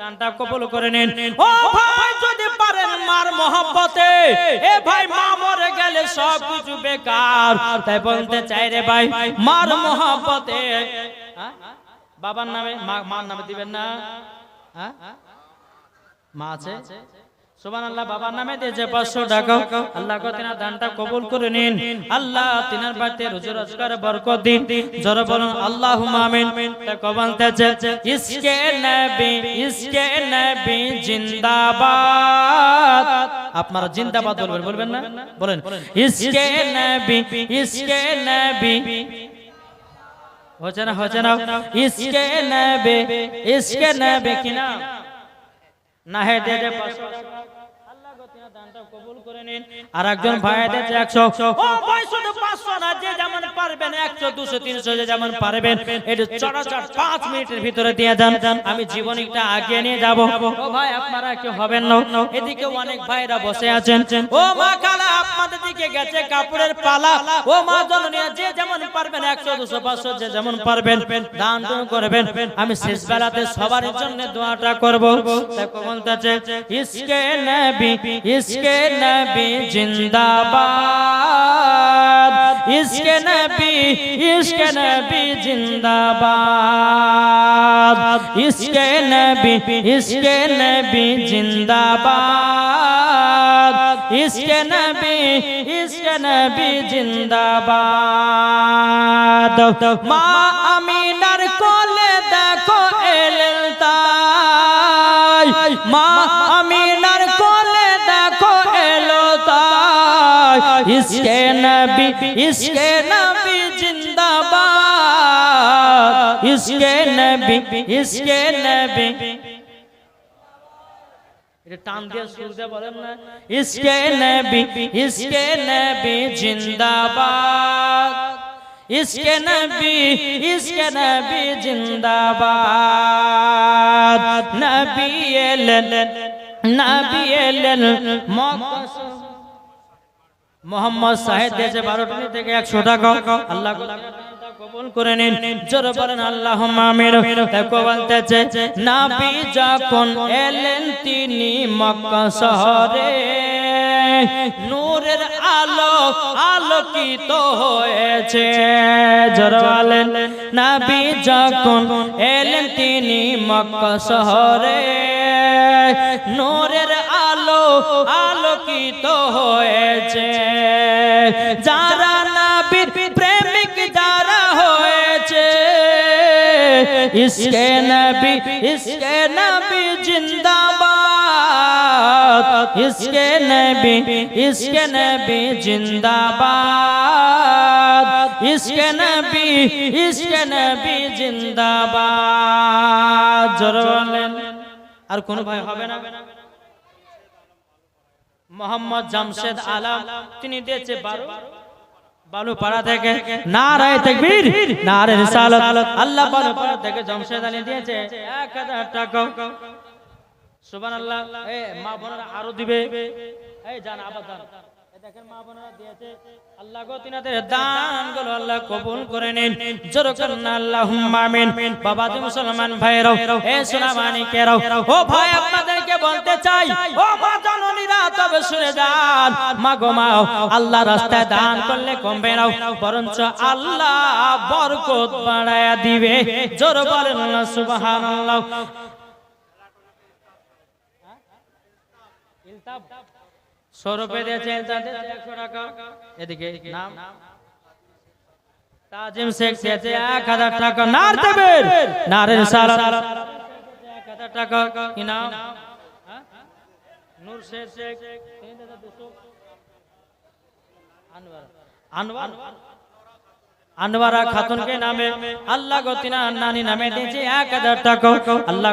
দানটা কবুল করে নেন। ও ভাই, যদি পারেন মার মহব্বতে, এ ভাই, মা মরে গেলে সব কিছু বেকার। তাই বলতে চাই রে ভাই, মার মহব্বতে? বাবার নামে মার নামে দিবেন না? হ্যাঁ? মা আছে? সুবান আল্লাহ বাবার নামে দিয়েছে পাঁচশো টাকা আল্লাহ তিনার দানটা কবুল করে নিন। আল্লাহ তিনার বাড়িতে রোজু রোজগার বরকত দিন। জোর বলুন আল্লাহ আমিন। কবলতেছে ইসকে নবী ইসকে নবী জিন্দাবাদ। আপনারা জিন্দাবাদ বলবেন বলবেন না? বলেন ইসকে নবী ইসকে নবী। হচ্ছে না হচ্ছে না ইসকে নবে ইসকে নবে কি না না হে দে দে পাঁচশো। আর একজন ভাই দেখছে একশো। ও ভাই শুধু আমি নিয়ে যাব। ভাই, আপনারা হবেন না। এদিকে অনেক ভাইরা বসে আছেন। ও মা আপনাদের দিকে গেছে কাপড়ের পালা। ও মা যে যেমন পারবেন, একশো, দুশো, পাঁচশো যে যেমন পারবেন, দান করবেন। আমি শেষ বেলাতে সবার জন্য দোয়াটা করব। ইসকে নবী ইসকে নবী জিন্দাবাদ। ইসকে নবী ইসকে নবী জিন্দাবাদ। ইসকে নবী ইসকে নবী জিন্দাবাদ। ইসকে নবী ইসকে নবী জিন্দাবাদ। মা আমিনার কোলে দেখো এলেন তাই। মা তাই ইসকে নবী ইসকে নবী জিন্দাবাদ ইসকে নবী ইসকে নবী এটা টান দিয়ে সুর দিয়ে বলেন না ইসকে নবী ইসকে নবী জিন্দাবাদ ইসকে নবী ইসকে নবী জিন্দাবাদ নবী এলেন নবী এলেন মক্কা মোহাম্মদ সাহেব দিয়েছে বারো থেকে একশো টাকা আল্লাহ নাবি যখন এলেন তিনি মক্কা শহরে, নূরের আলো আলোকিত হয়েছে। জোর বলেন, নাবি যখন এলেন তিনি মক্কা শহরে, নূরের আলো আলোকিত হয়েছে। যারা নবীর প্রেমিক, যারা হয়েছে। ইসকে নবী ইসকে নবী জিন্দাবাদ। ইসকে নবী ইসকে নবী জিন্দাবাদ। ইসকে নবী ইসকে নবী জিন্দাবাদ। জোর বলেন। আর কোন ভাই হবে না? মোহাম্মদ জামশেদ আলম তিনি দিয়েছে বারো। বালুপাড়া থেকে নারায় না রে রিসালাত। আল্লাহ বালুপাড়া থেকে জামশেদ আলী দিয়েছে 1000 টাকা। সুবহানাল্লাহ। এ মা বোনেরা আরও দিবে। এই জান আবার এই আল্লাহ আল্লাহ রাস্তায় দান করলে কমবে না। বরঞ্চ আল্লাহ বরকত বাড়ায়া দিবে। জোর বলেন সৌরভে দিয়েছে তাদের একশো টাকা। এদিকে নাম। তাজিম শেখ দিয়েছে এক হাজার টাকা। নার দেবেন নারের সালা এক হাজার টাকা। কি? নূর শেখ শেখ। তিন হাজার দুশো আনোয়ার আনোয়ার আনোয়ারা খাতুনকে নামে। আল্লাহ নানি নামে দিয়েছে এক হাজার টাকা। আল্লাহ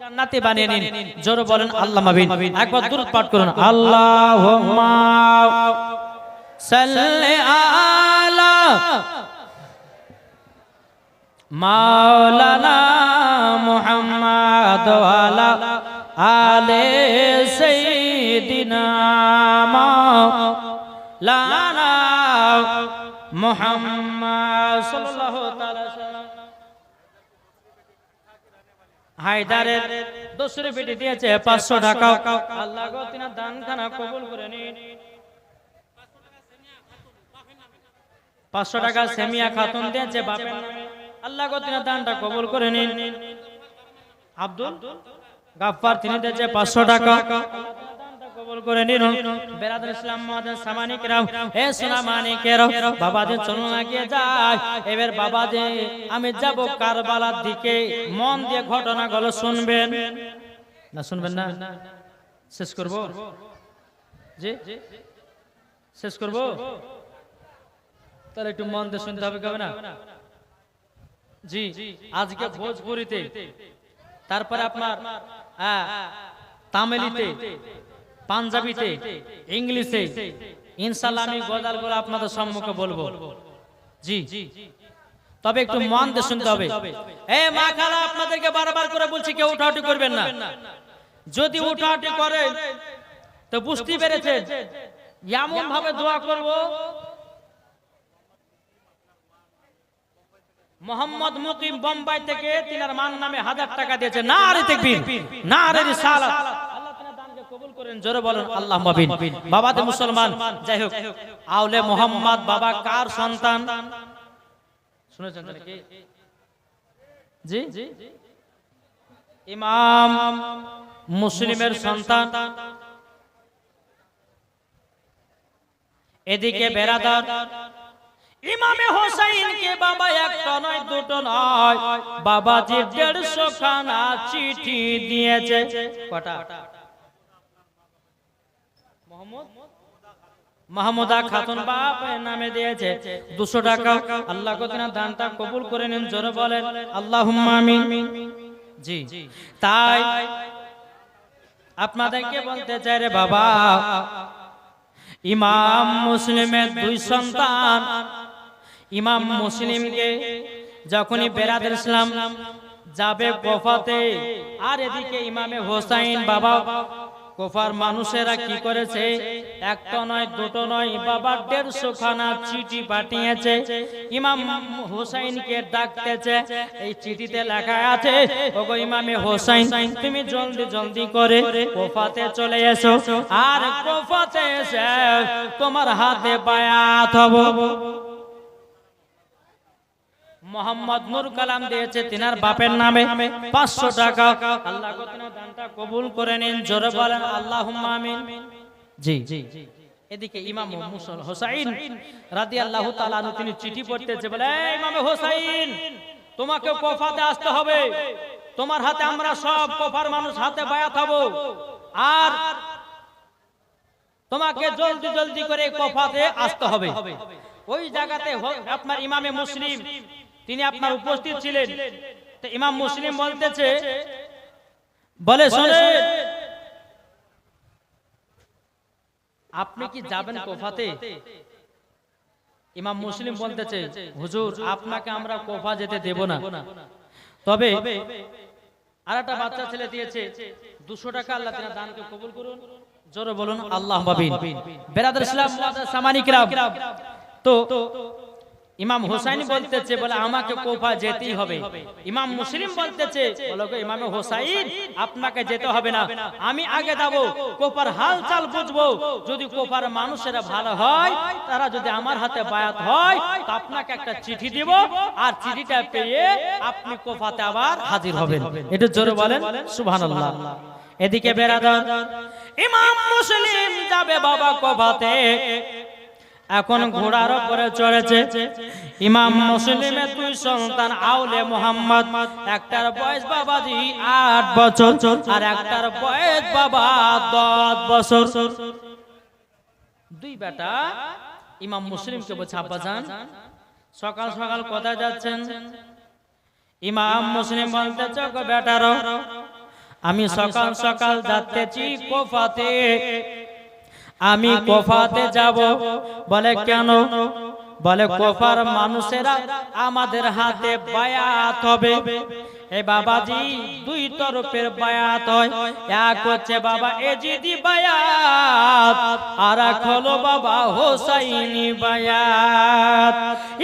জান্নাতি বানিয়ে নিন। জোরে বলেন আল্লাহ মাবিন একবার দূরত পাঠ করুন। আল্লাহুম্মা সাল্লি আলা মাওলানা মুহাম্মদ আলে সাইয়্যিদিনা মাওলানা মুহাম্মদ সাল্লাল্লাহু তাআলা হায়দারের দোসরে পেটে দিয়েছে পাঁচশো টাকা। আল্লাহ গো, তিনা দানখানা কবুল করে নিন। পাঁচশো টাকা সেমিয়া খাতুন দিয়েছে বাপের নামে। আল্লাহ গো, তিনা দানটা কবুল করে নিন। আব্দুল গাফফার, তিনি দিয়েছে পাঁচশো টাকা। কবুল করে বেরাদুল ইসলাম সামানিকরাও হে সোনা এবার আমি যাব কারবালার দিকে। মন দিয়ে ঘটনাগুলো শুনবেন। না শুনবেন না। শেষ করব? জি? শেষ করব? তাহলে একটু মন দিয়ে শুনতে হবে কবে না? জি আজকে ভোজপুরিতে তারপরে আপনার হ্যাঁ, তামিলিতে পাঞ্জাবিতে ইংলিশে ইনশাল্লাহ আমি গজালগুলো আপনাদের সম্মুখে বলব। জি। তবে একটু মন দিয়ে শুনতে হবে। এ মা খালা আপনাদেরকে বারবার করে বলছি কেউ উঠাউটি করবেন না। যদি উঠাউটি করে তো বুঝতে পেরেছে এমন ভাবে দোয়া করব। মোহাম্মদ মুকিম বোম্বাই থেকে তিনার মান নামে হাজার টাকা দিয়েছে। না রে তেকবীর না রে রিসালাত আল্লাহ তিনার দানকে কবুল করেন জোরে বলেন আল্লাহ মাবিন বাবাতে মুসলমান। যাই হোক আউলে মোহাম্মদ বাবা কার সন্তান? শুনেছেন নাকি জি? ইমাম মুসলিমের সন্তান। এদিকে বেরাদার। ইমামে বাবা একটা নয় দুটো নয় বাবাজি দেড়শো খানা চিঠি দিয়েছে। কটা? মাহমুদা খাতুন বাপের নামে দিয়েছে। দুশো টাকা। আল্লাহ দানটা কবুল করে নিন জোরে বলেন। আল্লাহ জি। তাই আপনাদেরকে বলতে চাই রে বাবা ইমাম মুসলিমের দুই সন্তান। ইমাম মুসলিমকে যখনই বেরাদের ইসলাম যাবে কোফাতে আর এদিকে ইমামে হোসাইন বাবা কোফার মানুষেরা কি করেছে? একটা নয়, দুটো নয়, বাবা দেড়শো খানা চিঠি পাঠিয়েছে। ইমাম হোসাইনকে ডাকতেছে। এই চিঠিতে লেখা আছে, ওগো ইমামে হোসাইন, তুমি জলদি জলদি করে কোফাতে চলে এসো। আর কোফাতে এসে তোমার হাতে বায়াত হব। মোহাম্মদ নূর কালাম দিয়েছে, তিনার বাপের নামে পাঁচশো টাকা। আল্লাহ দানটা কবুল করে নিন, জোরে বলেন আল্লাহ জি জি এদিকে ইমাম মুসল হোসাইন আল্লাহ তিনি চিঠি পড়তেছে, বলে ইমামে হোসাইন তোমাকে কোফাতে আসতে হবে। তোমার হাতে আমরা সব কোফার মানুষ হাতে বায়াত হব। আর তোমাকে জলদি জলদি করে কফাতে আসতে হবে। ওই জায়গাতে আপনার ইমামে মুসলিম তিনি আপনার উপস্থিত ছিলেন তো ইমাম মুসলিম বলতেছে বলে শোনে আপনি কি যাবেন কোফাতে ইমাম মুসলিম বলতেছে হুজুর আপনাকে আমরা কোফা যেতে দেব না তবে আর একটা বাচ্চা ছেলে দিয়েছে দুশো টাকা আল্লাহ তাআলা দানকে কবুল করুন জোরে বলুন আল্লাহ মাবিন বেরাদার ইসলাম সামানিকরাম তো ইমাম হোসাইন বলতেছে বলে আমাকে কোফা যেতেই হবে। ইমাম মুসলিম বলতেছে বলো ইমামে হোসাইন আপনাকে যেতে হবে না। আমি আগে যাব কোফার হালচাল বুঝব। যদি কোফার মানুষেরা ভালো হয় তারা যদি আমার হাতে বায়াত হয় তো আপনাকে একটা চিঠি দিব আর চিঠিটা পেয়ে আপনি কোফাতে আবার হাজির হবেন। এটা জোরে বলেন সুবহানাল্লাহ। এদিকে বেরাদার ইমাম মুসলিম যাবে বাবা কোফাতে। এখন ঘোড়ার উপরে চড়েছে। ইমাম মুসলিমে দুই সন্তান আউলে মোহাম্মদ। একটার বয়স বাবাজি আট বছর। আর একটার বয়স বাবা দশ বছর। দুই বেটা ইমাম মুসলিমকে বলছে আব্বা যান সকাল সকাল কোথায় যাচ্ছেন? ইমাম মুসলিম বলতে চোখ বেটার আমি সকাল সকাল যাচ্তেছি কোফাতে। আমি কোফাতে যাব। বলে কেন? বলে কোফার মানুষেরা আমাদের হাতে বায়াত হবে। এ বাবাজি দুই তরফের বায়াত হয়। এক হচ্ছে বাবা এজিদি বায়াত আর এক হলো বাবা হোসাইনি বায়াত।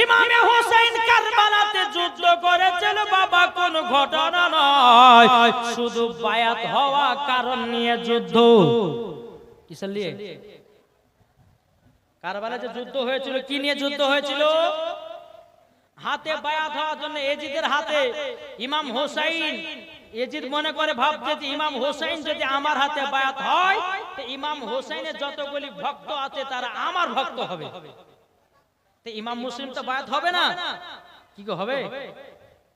ইমামে হোসাইন কারবালাতে যুদ্ধ করেছিল। বাবা কোন ঘটনা নয়। শুধু বায়াত হওয়া কারণ নিয়ে যুদ্ধ। কিসের নিয়ে। কারবারে যে যুদ্ধ হয়েছিল কি নিয়ে যুদ্ধ হয়েছিল? হাতে বায়াত হওয়ার জন্য এজিদের হাতে ইমাম হোসাইন। এজিদ মনে করে ভাবছে যে ইমাম হোসাইন যদি আমার হাতে বায়াত হয় তো ইমাম হোসাইনের যতগুলি ভক্ত আছে তারা আমার ভক্ত হবে। তো ইমাম মুসলিম তো বায়াত হবে না। কি হবে?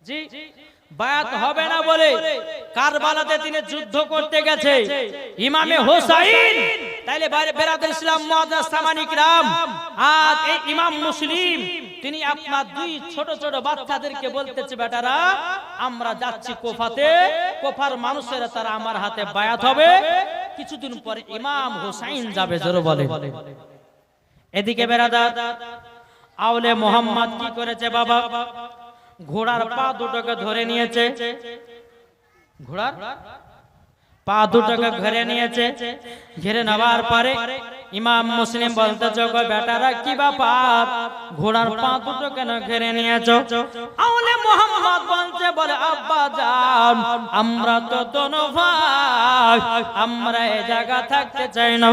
জি। বায়াত হবে না বলে কারবালাতে তিনি যুদ্ধ করতে গেছে। ইমামে হোসাইন। তাইলে বাইরে বেরাদুল ইসলাম সামানিক রাম। আর এই ইমাম মুসলিম তিনি আপনার দুই ছোট ছোট বাচ্চাদেরকে বলতেছে বেটারা আমরা যাচ্ছি কোফাতে। কোফার মানুষেরা তারা আমার হাতে বায়াত হবে। কিছুদিন পরে ইমাম হোসাইন যাবে জোরে বলে এদিকে বেরাদার আউলে মোহাম্মদ কি করেছে বাবা? ঘোড়ার পা দুটোকে ধরে নিয়েছে। ঘোড়ার পা দুটোকে ঘরে নিয়েছে। ঘিরে নেওয়ার পরে ইমাম মুসলিম বলতে চোখ বেটারা, কি ব্যাপার? ঘোড়ার পা দুটো কেন ঘিরে নিয়েছ? আউলে মোহাম্মদ বলছে, বলে, আব্বা যান আমরা তো দোনো ভাই, আমরা এই জায়গা থাকতে চাই না।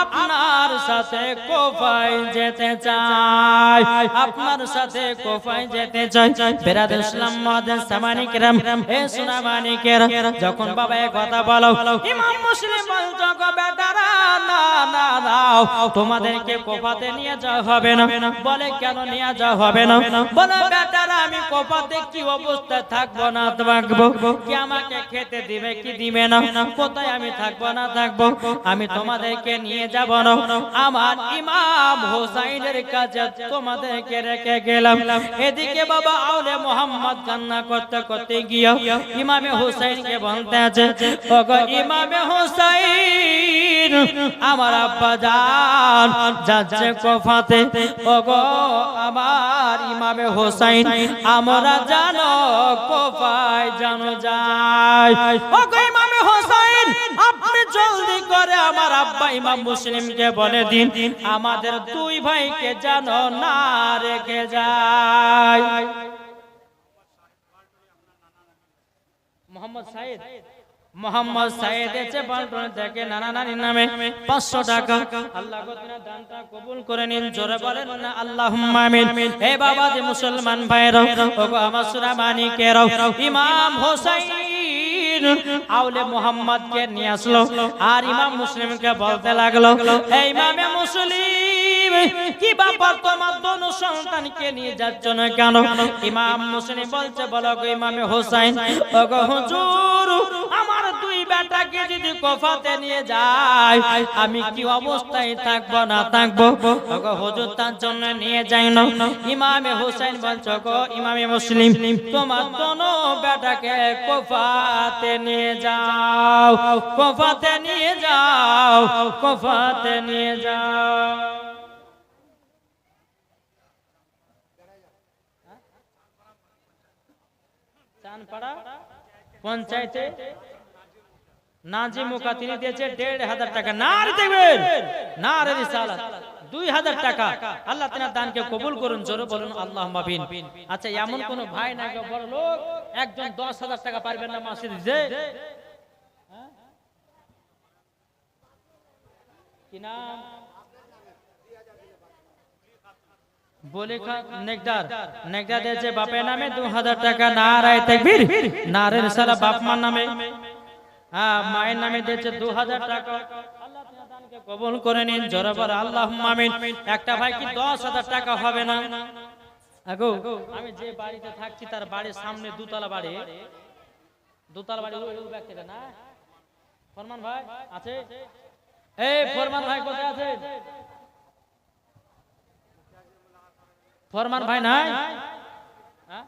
আপনার সাথে কোফাই যেতে চাই, আপনার সাথে কোফাই যেতে চাই। বেরাদ ইসলাম মাদান সামানিক রাম হে সোনা মানিকের যখন বাবা কথা বলো। ইমাম মুসলিম বলতো বেটারা না না নাও তোমাদেরকে কোফাতে নিয়ে যাওয়া হবে না। বলে, কেন নিয়ে যাওয়া হবে না? বলে বেটারা আমি কোফাতে কি অবস্থা থাকব না থাকব? কি আমাকে খেতে দিবে, কি দিবে না? কোথায় আমি থাকব না থাকব? আমি তোমাদেরকে নিয়ে যাব না। আমার ইমাম হোসাইনের কাছে তোমাদেরকে রেখে গেলাম। এদিকে বাবা আউলে মোহাম্মদ কান্না করতে করতে গিয়ে ইমামে হোসাইনকে বলতে আছে ইমামে হোসাইন, আমার আব্বা যান যাচ্ছে কোফাতে। ওগো আমার ইমামে হোসাইন আমরা জানো কোফায় জানো যায়। ওগো ইমামে হোসাইন আপনি জলদি করে আমার আব্বা ইমাম মুসলিমকে বলে দিন। আমাদের দুই ভাইকে জানো না রেখে যায়। মোহাম্মদ সাইদ। মোহাম্মদ সাইদ এসে বালটনে থেকে নানা নানি নামে পাঁচশো টাকা। আল্লাহ দানটা কবুল করে নিন, জোরে বলেন না আল্লাহ আমিন। হে বাবা যে মুসলমান ভাইরা ওগো আমার সুরা মানিকের, ইমাম হোসাইন আউলে মোহাম্মদ কে নিয়ে আসলো আর ইমাম মুসলিমকে বলতে লাগল, হে ইমামে মুসলিম, কি ব্যাপার তোমার নিয়ে যাচ্ছ না কেন? ইমাম মুসলিম বলছে, বলো গো ইমামে হোসাইন হুজুর, আমার বেটাকে যদি কোফাতে নিয়ে যায়, আমি কি অবস্থায় থাকব না থাকব? হুজুর তার জন্য নিয়ে যাই না। ইমামে হোসেন বলছো গো ইমামে মুসলিম, তোমার দোনো বেটাকে কোফাতে নিয়ে যাও, কোফাতে নিয়ে যাও, কোফাতে নিয়ে যাও। পঞ্চায়েতে? নাজি মুকা তিনি দিয়েছে দেড় হাজার টাকা। না রে দেখবেন! না রে রিসালাত। দুই হাজার টাকা। আল্লাহ তেনার দানকে কবুল করুন জোরে বলুন আল্লাহ মাবিন আচ্ছা এমন কোন ভাই না বড় লোক একজন দশ হাজার টাকা পারবেন না মাসে দিতে? কি নাম? বলে নেকদার। নেকদার। দিয়েছে বাপের নামে দু হাজার টাকা না রায় তাকবীর। না রে সালা বাপ মার নামে। হ্যাঁ মায়ের নামে দিয়েছে দু হাজার টাকা কবুল করে নিন, জোরে বলে আল্লাহ আমিন। একটা ভাই কি দশ হাজার টাকা হবে না? আগো, আমি যে বাড়িতে থাকছি, তার বাড়ির সামনে দুতলা বাড়ি। দুতলা বাড়ি না? ফরমান ভাই, আছে? এই ফরমান ভাই কোথায় আছে? ফরমান ভাই নাই? হ্যাঁ?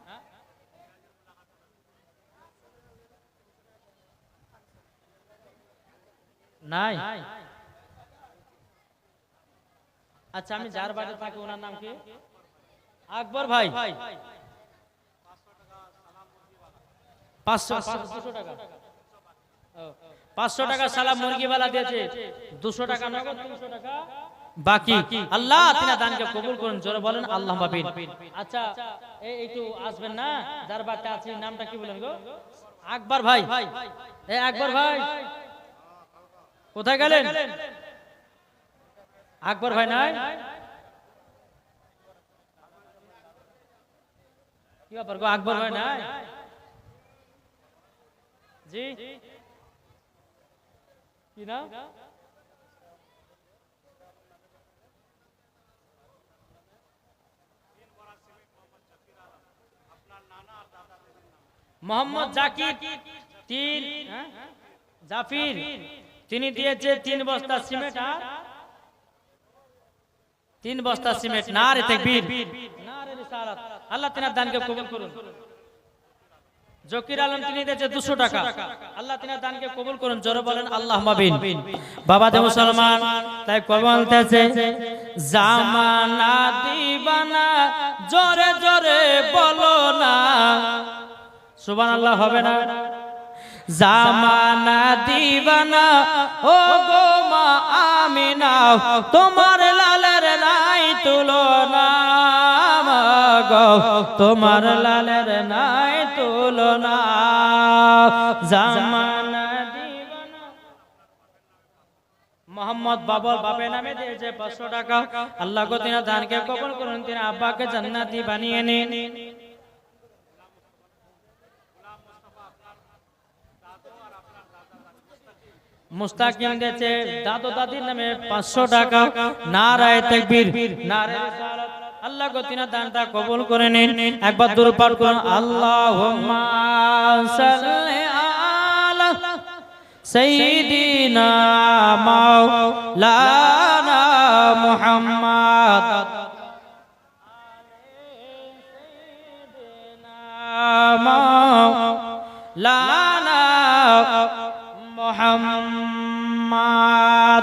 নাই। আচ্ছা আমি যার বাড়ি থাকি ওনার নাম কি? আকবর ভাই। পাঁচশো টাকা। পাঁচশো টাকা সালাম মুরগিওয়ালা দিয়েছে। দুশো টাকা নগদ। তিনশো টাকা। বাকি। আল্লাহ তিনি দানকে কবুল করুন। জোরে বলেন আল্লাহ মাবিন আচ্ছা এই একটু আসবেন না? যার বাড়িতে আছে নামটা কি বলেন গো? আকবর ভাই। এ আকবর ভাই। কোথায় গেলেন? আকবর ভাই নাই? কি ব্যাপার গো, আকবর ভাই নাই? জি। কি নাম? মোহাম্মদ জাকির, তিন হ্যাঁ? জাফির। তিনি দিয়েছে তিন বস্তা সিমেন্ট, আর? তিন বস্তা সিমেন্ট না রে তাকবীর। না রে রিসালাত। আল্লাহ তিনার দানকে কবুল করুন। জকির আলম তিনি দিয়েছে দুশো টাকা। আল্লাহ তিনার দানকে কবুল করুন। জোরে বলেন আল্লাহ মাবিন বাবা দে মুসলমান, তাই কবে বলতেছে, জামানা দিবানা, জোরে জোরে বলো না। সুবান আল্লাহ হবে না? জামানা দিবানা, ও গো মা আমিনা, তোমার লালের নাই তুলনা গো তোমার লালের নাই তুলনা। জামানা মোহাম্মদ আল্লাহ গো, তিনি কবল করুন, তিনি আব্বাকে জান্নাতি বানিয়ে নিন। মুস্তাকিম দাদির নামে পাঁচশো টাকা। আল্লাহ কবুল করে নিন। একবার দূর করুন আল্লাহ আলা সাইয়্যিদিনা মাওলানা মুহাম্মদ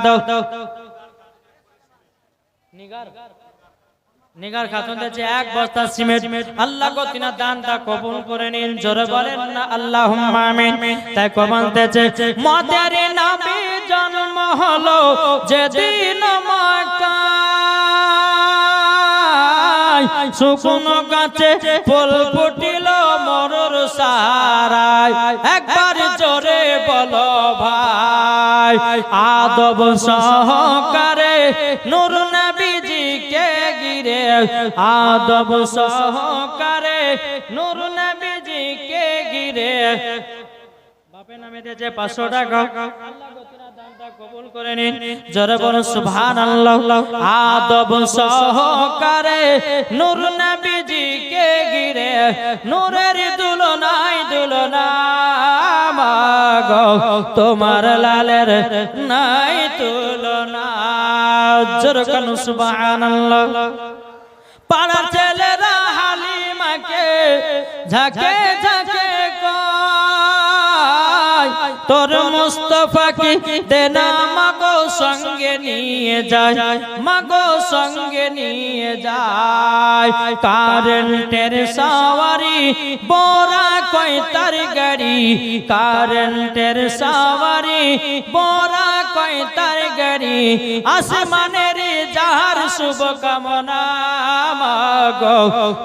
মোহাম্মদ নিগার। খাতুন এক বস্তা সিমেন্ট। আল্লাহ গো তিনা দানটা কবুল করে নিন। জোরে বলেন না আল্লাহ আমিন। তাই জন্ম হলো যেদিন গাছে ফুল ফুটিল মরুর সারায়। একবার জোরে বলো ভাই। আদব সহকারে নুর নবীজিকে গিরে আদব সহকারে নুর নবীজিকে গিরে বাপে নামে দিয়েছে পাঁচশো টাকা। কবুল করে নিন। নূরের দুলনাই দুলনা মাগো তোমার লালের নাই তুলনা। জোর কানু সুবহানাল্লাহ। পাড়ার ছেলেরা হালিমাকে ঝাঁকে ঝাঁকে তোর মুস্তফাকে দেনা মাগো সঙ্গে নিয়ে যায়, মাগো সঙ্গে নিয়ে যায়। কারেন্টের সাওয়ারি, বড়া কই তার গাড়ি। কারেন্টের সাওয়ারি, বড়া কই তার গাড়ি। আসমানের যাহার শুভ কামনা মাগো,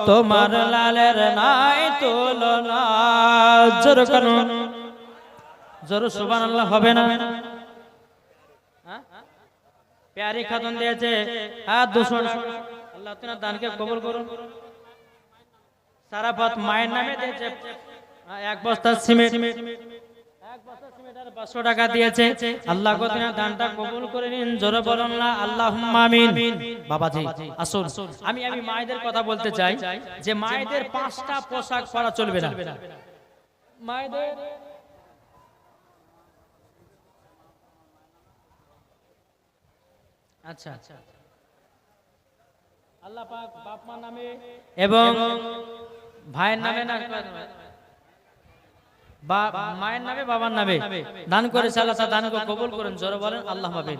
তোমার লালের নাই তুলনা। জোর কানুন। জোর সুবান আল্লাহ হবে না। হ্যাঁ? প্যারি খাতুন দিয়েছে। আর দুশো টাকা। আল্লাহ তোমার দানকে কবুল করুন। সারা পথ মায়ের নামে দিয়েছে। সিমেন্ট। এক বস্তা সিমেন্ট পাঁচশো টাকা দিয়েছে। আল্লাহ দানটা আল্লাহ আমি মায়েদের কথা বলতে চাই যে মায়েদের পাঁচটা পোশাক পরা চলবে মায়েদের আচ্ছা আচ্ছা। আল্লাহ পাক বাপ মার নামে এবং ভাইয়ের নামে না বা মায়ের নামে বাবার নামে দান করেছে আল্লাহ তার দানকে কবুল করেন জোরে বলেন আল্লাহ মাবিন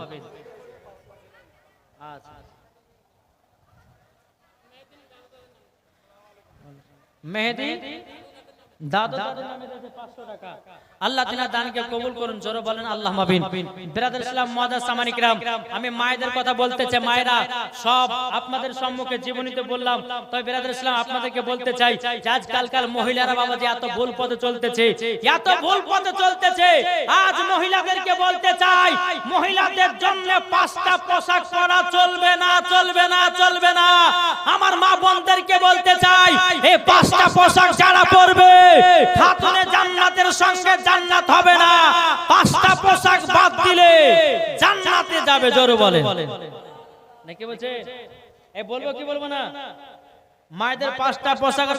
আচ্ছা মেহেদি দাদু দাদু নামে দিয়েছে 500 টাকা। আল্লাহ তিনার দানকে কবুল করুন জোরে বলেন আল্লাহ মাবিন। বিরাদার ইসলাম মাদার সামানিক রাম আমি মায়েদের কথা বলতে চাই মায়েরা সব আপনাদের সম্মুখে জীবনীতে বললাম। তবে বিরাদার ইসলাম আপনাদেরকে বলতে চাই যে আজকালকার মহিলারা বাবা যে এত ভুল পথে চলতেছে এত ভুল পথে চলতেছে। আজ মহিলাদেরকে বলতে চাই মহিলাদের জন্য পাঁচটা পোশাক পরা চলবে না চলবে না চলবে না আমার মা বোনদেরকে বলতে চাই এই পাঁচটা পোশাক যারা পরবে খাতুনে জান্নাতের সঙ্গে জান্নাত হবে না। পাঁচটা পোশাক বাদ দিলে জান্নাতে যাবে জোরে বলেন। নাকি বলছে? এ বলব কি বলব না? মায়েদের পাঁচটা পোশাকের